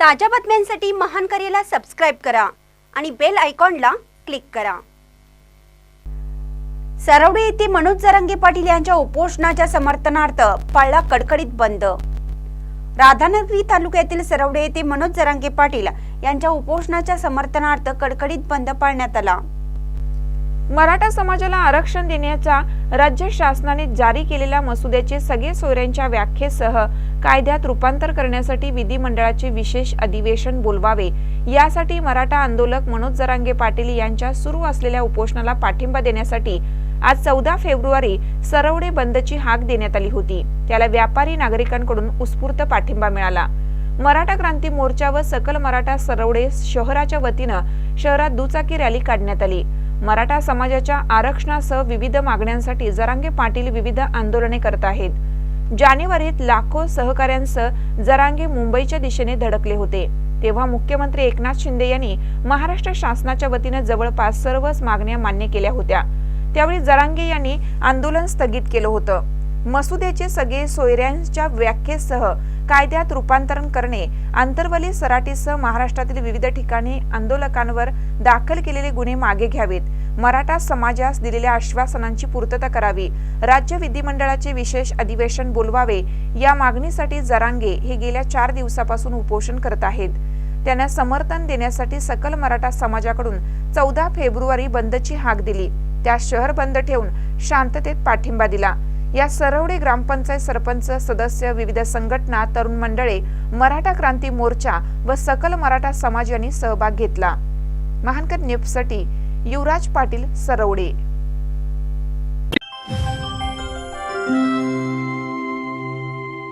ताज्या बातम्यांसाठी महान करेला सबस्क्राईब करा आणि बेल आयकॉनला क्लिक करा. सरवडे येथे मनोज जरांगे पाटील यांच्या उपोषणाच्या समर्थनार्थ पाळला कडकडीत बंद. राधानगरी तालुक्यातील सरवडे येथे मनोज जरांगे पाटील यांच्या उपोषणाच्या समर्थनार्थ कडकडीत बंद पाळण्यात आला. मराठा समाजाला आरक्षण देण्याचा राज्य शासनाने जारी केलेल्या मसुद्याचे सगळे सोयऱ्यांच्या व्याख्येसह कायद्यात रूपांतर करण्यासाठी विधिमंडळाचे विशेष अधिवेशन बोलवावे. यासाठी मराठा आंदोलक मनोज जरांगे पाटील यांच्या सुरू असलेल्या उपोषणाला पाठिंबा देण्यासाठी आज चौदा फेब्रुवारी सरवडे बंदची हाक देण्यात आली होती. त्याला व्यापारी नागरिकांकडून उत्स्फूर्त पाठिंबा मिळाला. मराठा क्रांती मोर्चा व सकल मराठा सरवडे शहराच्या वतीनं शहरात दुचाकी रॅली काढण्यात आली. मराठा समाजाच्या आरक्षणासह विविध मागण्यांसाठी जरांगे पाटील विविध आंदोलने करत आहेत. जानेवारीत लाखो सहकाऱ्यांसह जरांगे मुंबईच्या दिशेने धडकले होते. तेव्हा मुख्यमंत्री एकनाथ शिंदे यांनी महाराष्ट्र शासनाच्या वतीनं जवळपास सर्वच मागण्या मान्य केल्या होत्या. त्यावेळी जरांगे यांनी आंदोलन स्थगित केलं होतं. मसुद्याचे सगळे सोयऱ्यांच्या व्याख्येसह कायद्यात रूपांतरण करणे आंतरवली सराटीसह महाराष्ट्रातील विविध ठिकाणी आंदोलकांवर दाखल केलेले गुन्हे मागे घ्यावेत. मराठा समाजास दिलेल्या आश्वासनांची पूर्तता करावी. राज्य विधिमंडळाचे विशेष अधिवेशन बोलवावे. या मागणीसाठी जरांगे हे गेल्या चार दिवसापासून उपोषण करत आहेत. त्यांना समर्थन देण्यासाठी सकल मराठा समाजाकडून चौदा फेब्रुवारी बंदची हाक दिली. त्या शहर बंद ठेवून शांततेत पाठिंबा दिला. या सरवडे ग्रामपंचायत सरपंच सदस्य विविध संघटना तरुण मंडळे मराठा क्रांती मोर्चा व सकल मराठा समाज यांनी सहभाग घेतला. महानकर न्यूजसाठी युवराज पाटील सरवडे.